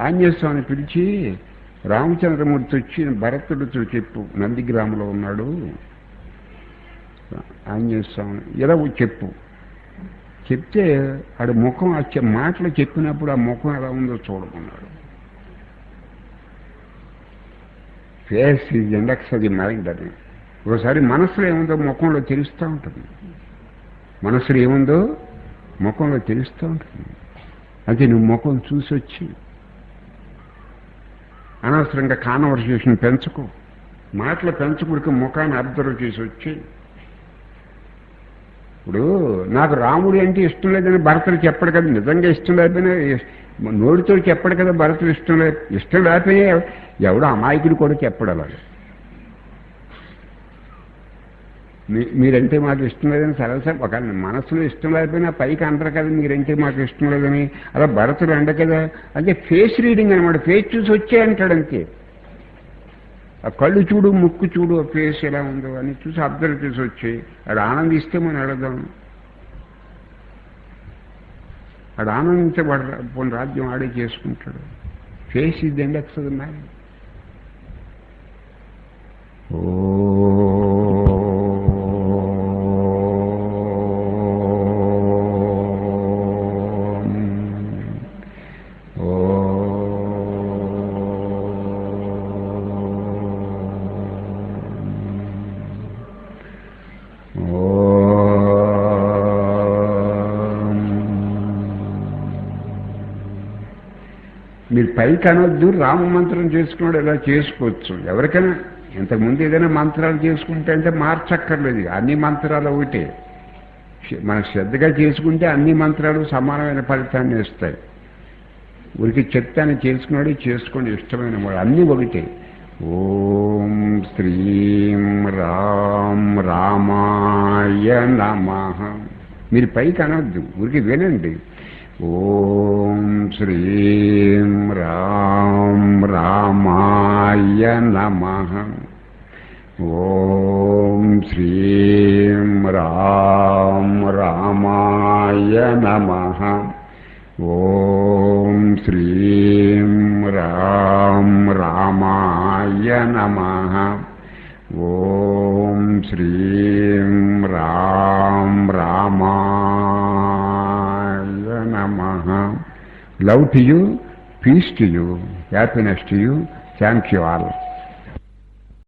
ఆంజనేయస్వామిని పిలిచి రామచంద్రమూర్తి వచ్చి భరతుడితో చెప్పు నందిగ్రామంలో ఉన్నాడు. ఆంజనేయ స్వామి ఇలా చెప్పు. చెప్తే ఆడు ముఖం వచ్చే మాటలు చెప్పినప్పుడు ఆ ముఖం ఎలా ఉందో చూడమన్నాడు. ఫేస్ ఈజ్ ఇండెక్స్ అది మైండ్ అని ఒకసారి మనసులో ఏముందో ముఖంలో తెలుస్తూ ఉంటుంది. మనసులో ఏముందో ముఖంలో తెలుస్తూ ఉంటుంది. అంటే నువ్వు ముఖం చూసి వచ్చి అనవసరంగా కాన్వర్సేషన్ పెంచుకో. మాటలు పెంచుకుడికి ముఖాన్ని అబ్జర్వ్ చేసి వచ్చి ఇప్పుడు నాకు రాముడు అంటే ఇష్టం లేదని భరతుడు చెప్పడు కదా నిజంగా ఇష్టం లేకపోయినా ఇస్- నోటితో చెప్పడు కదా భరతుడు ఇష్టం లేదు ఇష్టం లేకపోయినా ఎవడో అమాయకుడు కూడా చెప్పడు అలాగే. మీరంటే మాకు ఇష్టం లేదని సరసా ఒక మనసులో ఇష్టం లేకపోయినా పైకి అంటారు కదా మీరంటే మాకు ఇష్టం లేదని. అలా భరతుడు అండ కదా. అంటే ఫేస్ రీడింగ్ అనమాట ఫేస్ చూసి వచ్చే అంటాడు అంతే. ఆ కళ్ళు చూడు ముక్కు చూడు ఆ ఫేస్ ఎలా ఉందో అని చూసి అబ్జర్వ్ చేసి వచ్చి. ఆడు ఆనందిస్తే మనం అడదాం ఆడు ఆనందించబడ వాడు రాజ్యం ఆడే చేసుకుంటాడు. ఫేస్ ఇది ఇండెక్స్ ఉన్నాయి మీరు పైకి అనొద్దు రామ మంత్రం చేసుకున్నాడు ఇలా చేసుకోవచ్చు. ఎవరికైనా ఇంతకుముందు ఏదైనా మంత్రాలు చేసుకుంటే అంటే మార్చక్కర్లేదు. అన్ని మంత్రాలు ఒకటే. మనం శ్రద్ధగా చేసుకుంటే అన్ని మంత్రాలు సమానమైన ఫలితాన్ని ఇస్తాయి. ఉరికి చెప్తాను చేసుకున్నాడు చేసుకోండి ఇష్టమైన వాడు. అన్నీ ఒకటే. ఓం శ్రీం రామ్ రామాయ నమ. మీరు పైకి అనొద్దు ఉరికి వినండి. ఓం శ్రీం రామ్ రామాయ నమ ఓం శ్రీం రామ్ రామాయ నమ ఓం శ్రీం రామ్ రామాయ నమ ఓం శ్రీం రామ్ రామాయ నమ love to you Peace to you, happiness to you. Thank you all.